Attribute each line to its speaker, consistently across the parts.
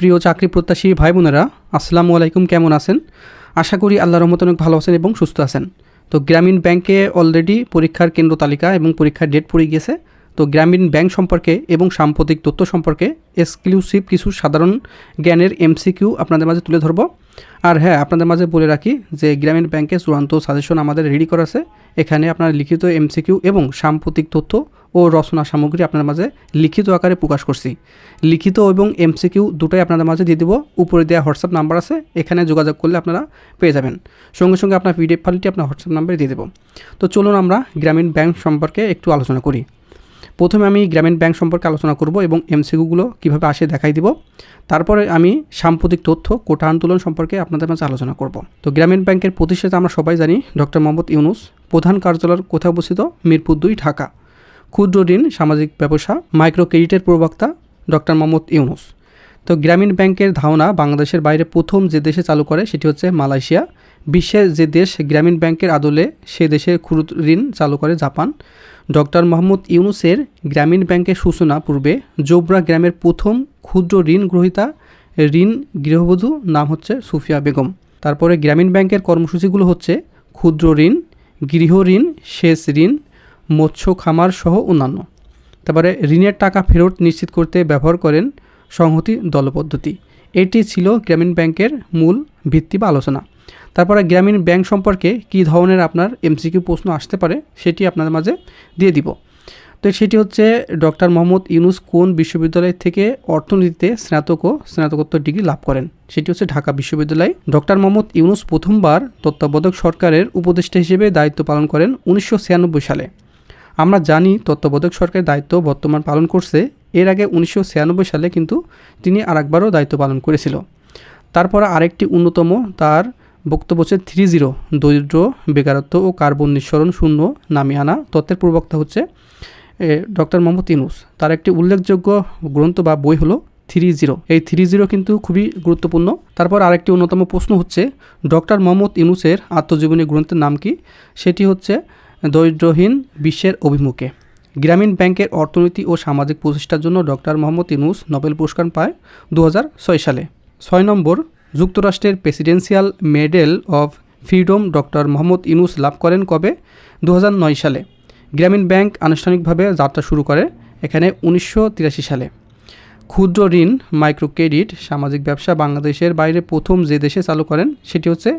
Speaker 1: প্রিয় চাকরি প্রত্যাশী ভাই বোনেরা, আসসালামু আলাইকুম, কেমন আছেন? আশা করি আল্লাহ রহমত অনেক ভালো আছেন এবং সুস্থ আছেন। তো গ্রামীণ ব্যাংকে অলরেডি পরীক্ষার কেন্দ্র তালিকা এবং পরীক্ষার ডেট পড়ে গিয়েছে। তো গ্রামীণ ব্যাংক সম্পর্কে এবং সাম্প্রতিক তথ্য সম্পর্কে এক্সক্লুসিভ কিছু সাধারণ জ্ঞানের এমসিকিউ আপনাদের মাঝে তুলে ধরবো। আর হ্যাঁ আপনাদের মাঝে বলে রাখি যে গ্রামীণ ব্যাংকে চূড়ান্ত সাজেশন আমাদের রেডি করা আছে। এখানে আপনার লিখিত এমসিকিউ এবং সাম্প্রতিক তথ্য ও রচনা সামগ্রী আপনার মাঝে লিখিত আকারে প্রকাশ করছি। লিখিত এবং এমসিকিউ দুটোই আপনাদের মাঝে দিয়ে দেবো। উপরে দেওয়া হোয়াটসঅ্যাপ নাম্বার আছে, এখানে যোগাযোগ করলে আপনারা পেয়ে যাবেন। সঙ্গে সঙ্গে আপনার পিডিএফ ফাইলটি আপনার হোয়াটসঅ্যাপ নাম্বারে দিয়ে দেবো। তো চলুন আমরা গ্রামীণ ব্যাংক সম্পর্কে একটু আলোচনা করি। প্রথমে আমি গ্রামীণ ব্যাংক সম্পর্কে আলোচনা করব এবং এমসিকিউগুলো কীভাবে আসে দেখাই দিব। তারপরে আমি সাম্প্রতিক তথ্য, কোটা আন্দোলন সম্পর্কে আপনাদের মাঝে আলোচনা করব। তো গ্রামীণ ব্যাংকের প্রতিষ্ঠাতা আমরা সবাই জানি, ডক্টর মোহাম্মদ ইউনুস। প্রধান কার্যালয় কোথায় অবস্থিত? মিরপুর দুই, ঢাকা। ক্ষুদ্র ঋণ, সামাজিক ব্যবসা, মাইক্রো ক্রেডিটের প্রবক্তা ডক্টর মোহাম্মদ ইউনুস। তো গ্রামীণ ব্যাংকের ধারণা, বাংলাদেশের বাইরে প্রথম যে দেশে চালু করে সেটি হচ্ছে মালয়েশিয়া। বিশ্বের যে দেশ, গ্রামীণ ব্যাংকের আদলে সে দেশের ক্ষুদ্র ঋণ চালু করে জাপান। ডক্টর মোহাম্মদ ইউনুসের গ্রামীণ ব্যাংকের সূচনা পূর্বে জোবরা গ্রামের প্রথম ক্ষুদ্র ঋণ গ্রহীতা ঋণ গৃহবধূ নাম হচ্ছে সুফিয়া বেগম। তারপরে গ্রামীণ ব্যাংকের কর্মসূচিগুলো হচ্ছে ক্ষুদ্র ঋণ, গৃহ ঋণ, সেচ ঋণ মৎস্য, খামার সহ অন্যান্য। তারপরে ঋণের টাকা ফেরত নিশ্চিত করতে ব্যবহার করেন সংহতি দলপদ্ধতি এটি ছিল গ্রামীণ ব্যাংকের মূল ভিত্তি বা আলোচনা। তারপরে গ্রামীণ ব্যাংক সম্পর্কে কী ধরনের আপনার এমসিকিউ প্রশ্ন আসতে পারে সেটি আপনাদের মাঝে দিয়ে দিব। তো সেটি হচ্ছে ডক্টর মোহাম্মদ ইউনুস কোন বিশ্ববিদ্যালয় থেকে অর্থনীতিতে স্নাতক ও স্নাতকোত্তর ডিগ্রি লাভ করেন? সেটি হচ্ছে ঢাকা বিশ্ববিদ্যালয়। ডক্টর মোহাম্মদ ইউনুস প্রথমবার তত্ত্বাবধায়ক সরকারের উপদেষ্টা হিসেবে দায়িত্ব পালন করেন উনিশশো ছিয়ানব্বই সালে। আমরা জানি তত্ত্বাবধায়ক সরকারের দায়িত্ব বর্তমান পালন করছে। এর আগে উনিশশো ছিয়ানব্বই সালে কিন্তু তিনি আরেকবারও দায়িত্ব পালন করেছিল। তারপর আরেকটি অন্যতম তার বক্তব্য হচ্ছে থ্রি জিরো, দরিদ্র, বেকারত্ব ও কার্বন নিঃসরণ শূন্য নামিয়ে আনা। তত্ত্বের প্রবক্তা হচ্ছে ডক্টর মোহাম্মদ ইনুস তার একটি উল্লেখযোগ্য গ্রন্থ বা বই হলো থ্রি জিরো। এই থ্রি জিরো কিন্তু খুবই গুরুত্বপূর্ণ। তারপর আরেকটি অন্যতম প্রশ্ন হচ্ছে, ডক্টর মোহাম্মদ ইনুসের আত্মজীবনী গ্রন্থের নাম কি? সেটি হচ্ছে দরিদ্রহীন বিশ্বের অভিমুখে। গ্রামীণ ব্যাংকের অর্থনীতি ও সামাজিক প্রচেষ্টার জন্য ডক্টর মোহাম্মদ ইনুস নোবেল পুরস্কার পায় দু হাজার ছয় সালে। ছয় নম্বর, যুক্তরাষ্ট্রের presidential medal of freedom doctor Mohammad Yunus লাভ করেন কবে? দু হাজার নয় সালে। গ্রামীণ ব্যাংক আনুষ্ঠানিকভাবে যাত্রা শুরু করে এখানে উনিশশো তিরাশি সালে। ক্ষুদ্র ঋণ মাইক্রো ক্রেডিট সামাজিক ব্যবসা বাংলাদেশের বাইরে প্রথম যে দেশে চালু করেন সেটি হচ্ছে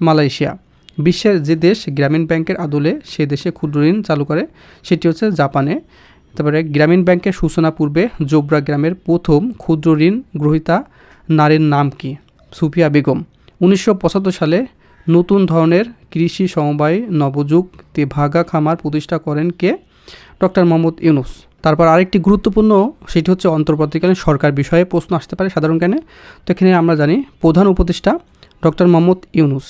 Speaker 1: মালয়েশিয়া। বিশ্বের যে দেশ গ্রামীণ ব্যাংকের আদলে সে দেশে ক্ষুদ্র ঋণ চালু করে, সেটি হচ্ছে জাপানে। তারপরে গ্রামীণ ব্যাংকের সূচনা পূর্বে জোবরা গ্রামের প্রথম ক্ষুদ্র ঋণ গ্রহীতা নারীর নাম কি? সুফিয়া বেগম। উনিশশো পঁচাত্তর সালে নতুন ধরনের কৃষি সমবায় নবযুগ তেভাগা খামার প্রতিষ্ঠা করেন কে? ডক্টর মোহাম্মদ ইউনুস। তারপর আরেকটি গুরুত্বপূর্ণ, সেটি হচ্ছে অন্তর্বর্তীকালীন সরকার বিষয়ে প্রশ্ন আসতে পারে সাধারণ জ্ঞানে। তো এখানে আমরা জানি প্রধান উপদেষ্টা ডক্টর মোহাম্মদ ইউনুস।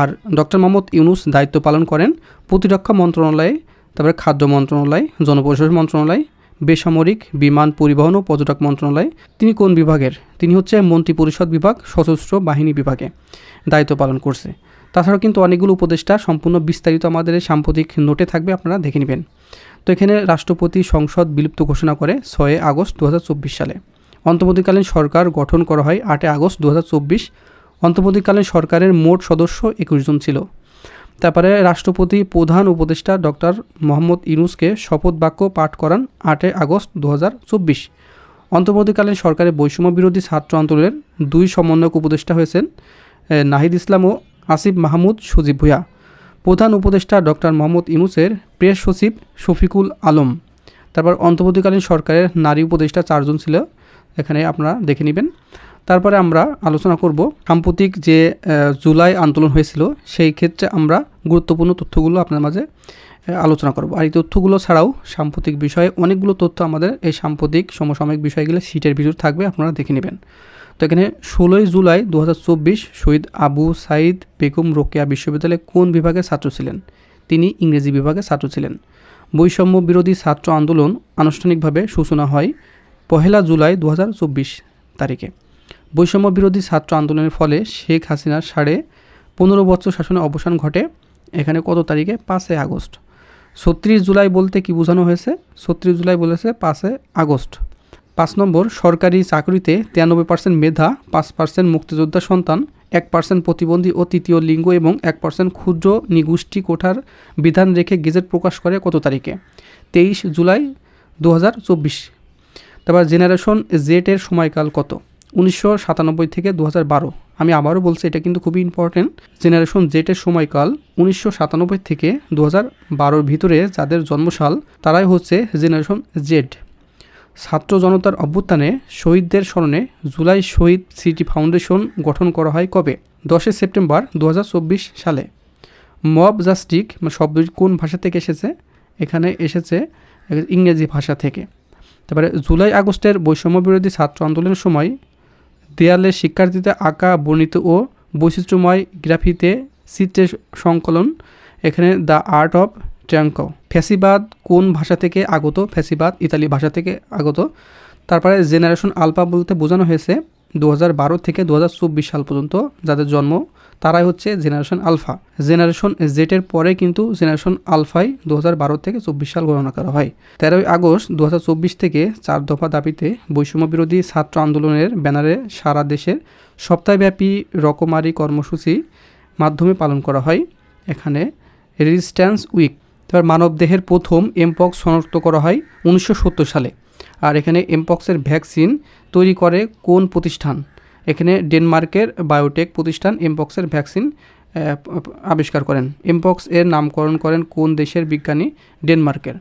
Speaker 1: আর ডক্টর মোহাম্মদ ইউনুস দায়িত্ব পালন করেন প্রতিরক্ষা মন্ত্রণালয়ে, তারপরে খাদ্য মন্ত্রণালয় জনপরিষদ মন্ত্রণালয়, বেসামরিক বিমান পরিবহন ও পর্যটক মন্ত্রণালয়। তিনি কোন বিভাগের? তিনি হচ্ছে মন্ত্রিপরিষদ বিভাগ, সশস্ত্র বাহিনী বিভাগে দায়িত্ব পালন করছে। তাছাড়াও কিন্তু অনেকগুলো উপদেষ্টা সম্পূর্ণ বিস্তারিত আমাদের সাম্প্রতিক নোটে থাকবে, আপনারা দেখে নেবেন। তো এখানে রাষ্ট্রপতি সংসদ বিলুপ্ত ঘোষণা করে ছয় আগস্ট দু হাজার চব্বিশ সালে। অন্তর্বর্তীকালীন সরকার গঠন করা হয় আটই আগস্ট দু হাজার চব্বিশ অন্তর্বর্তীকালীন সরকারের মোট সদস্য একুশ জন ছিল। তারপরে রাষ্ট্রপতি, প্রধান উপদেষ্টা ডক্টর মোহাম্মদ ইনুসকে শপথ বাক্য পাঠ করান আটই আগস্ট দু হাজার চব্বিশ। অন্তর্বর্তীকালীন সরকারের বৈষম্য বিরোধী ছাত্র আন্দোলনের দুই সমন্বয়ক উপদেষ্টা হয়েছেন নাহিদ ইসলাম ও আসিফ মাহমুদ সজীব ভুয়া প্রধান উপদেষ্টা ডক্টর মোহাম্মদ ইনুসের প্রেস সচিব শফিকুল আলম। তারপর অন্তর্বর্তীকালীন সরকারের নারী উপদেষ্টা চারজন ছিল। এখানে আপনারা দেখে নেবেন। তারপরে আমরা আলোচনা করব সাম্প্রতিক যে জুলাই আন্দোলন হয়েছিল, সেই ক্ষেত্রে আমরা গুরুত্বপূর্ণ তথ্যগুলো আপনার মাঝে আলোচনা করব। আর এই তথ্যগুলো ছাড়াও সাম্প্রতিক বিষয়ে অনেকগুলো তথ্য আমাদের এই সাম্প্রতিক সমসাময়িক বিষয়গুলো সিটের ভিতর থাকবে, আপনারা দেখে নেবেন। তো এখানে ষোলোই জুলাই দু হাজার চব্বিশ শহীদ আবু সাইদ বেগম রোকেয়া বিশ্ববিদ্যালয়ে কোন বিভাগের ছাত্র ছিলেন? তিনি ইংরেজি বিভাগের ছাত্র ছিলেন। বৈষম্য বিরোধী ছাত্র আন্দোলন আনুষ্ঠানিকভাবে সূচনা হয় পহেলা জুলাই দু হাজার চব্বিশ তারিখে। বৈষম্য বিরোধী ছাত্র আন্দোলনের ফলে শেখ হাসিনার সাড়ে পনেরো বছর শাসনের অবসান ঘটে, এখানে কত তারিখে? পাঁচই আগস্ট। ছত্রিশ জুলাই বলতে কি বোঝানো হয়েছে? ছত্রিশ জুলাই বলেছে পাঁচে আগস্ট। পাঁচ নম্বর, সরকারি চাকরিতে তিরানব্বই পার্সেন্ট মেধা, পাঁচ পার্সেন্ট মুক্তিযোদ্ধা সন্তান, এক পার্সেন্ট প্রতিবন্ধী ও তৃতীয় লিঙ্গ এবং এক পার্সেন্ট ক্ষুদ্র নিগোষ্ঠী কোঠার বিধান রেখে গেজেট প্রকাশ করে কত তারিখে? তেইশ জুলাই দু হাজার চব্বিশ। তারপর জেনারেশন জেটের সময়কাল কত? উনিশশো সাতানব্বই থেকে দু বারো। আমি আবারও বলছি, এটা কিন্তু খুবই ইম্পর্টেন্ট জেনারেশন জেটের সময়কাল, উনিশশো সাতানব্বই থেকে দু বারোর ভিতরে যাদের জন্মসাল, তারাই হচ্ছে জেনারেশন জেড ছাত্র জনতার অভ্যুত্থানে শহীদদের স্মরণে জুলাই শহীদ সিটি ফাউন্ডেশন গঠন করা হয় কবে? দশই সেপ্টেম্বর দু হাজার চব্বিশ সালে। মব জাস্টিক শব্দ কোন ভাষা থেকে এসেছে? এখানে এসেছে ইংরেজি ভাষা থেকে। তারপরে জুলাই আগস্টের বৈষম্য বিরোধী ছাত্র আন্দোলনের সময় দেয়ালে শিক্ষার্থীদের আঁকা, বর্ণিত ও বৈচিত্র্যময় গ্রাফিতে চিত্রের সংকলন, এখানে দ্য আর্ট অফ ট্র্যাঙ্ক ফ্যাসিবাদ কোন ভাষা থেকে আগত? ফ্যাসিবাদ ইতালি ভাষা থেকে আগত। তারপরে জেনারেশন আলপা বলতে বোঝানো হয়েছে দু থেকে দু হাজার চব্বিশ সাল পর্যন্ত, যাদের জন্ম তারাই হচ্ছে জেনারেশন আলফা। জেনারেশন জেটের পরে কিন্তু জেনারেশন আলফাই দু থেকে চব্বিশ সাল গণনা করা হয়। তেরোই আগস্ট দু হাজার চব্বিশ থেকে চার দফা দাবিতে বৈষম্য বিরোধী ছাত্র আন্দোলনের ব্যানারে সারা দেশের সপ্তাহব্যাপী রকমারি কর্মসূচি মাধ্যমে পালন করা হয়। এখানে রেজিস্ট্যান্স উইক তারপর মানবদেহের প্রথম এমপক্স শনাক্ত করা হয় উনিশশো সত্তর সালে। আর এখানে এমপক্সের ভ্যাকসিন তৈরি করে কোন প্রতিষ্ঠান? এখানে ডেনমার্কের বায়োটেক প্রতিষ্ঠান এমপক্সের ভ্যাকসিন আবিষ্কার করেন। এমপক্স এর নামকরণ করেন কোন দেশের বিজ্ঞানী? ডেনমার্কের।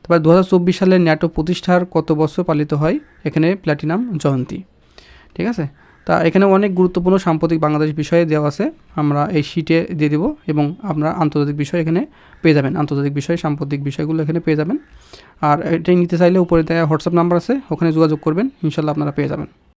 Speaker 1: তারপর দু হাজার চব্বিশ সালে ন্যাটো প্রতিষ্ঠার কত বছর পালিত হয়? এখানে প্ল্যাটিনাম জয়ন্তী। ঠিক আছে? তা এখানে অনেক গুরুত্বপূর্ণ সাম্প্রতিক বাংলাদেশ বিষয়ে দেওয়া আছে। আমরা এই শিটে দিয়ে দেবো এবং আপনারা আন্তর্জাতিক বিষয় এখানে পেয়ে যাবেন। আন্তর্জাতিক বিষয়, সাম্প্রতিক বিষয়গুলো এখানে পেয়ে যাবেন। আর এটাই নিতে চাইলে উপরে দেওয়া হোয়াটসঅ্যাপ নাম্বার আছে। ওখানে যোগাযোগ করবেন। ইনশাল্লাহ আপনারা পেয়ে যাবেন।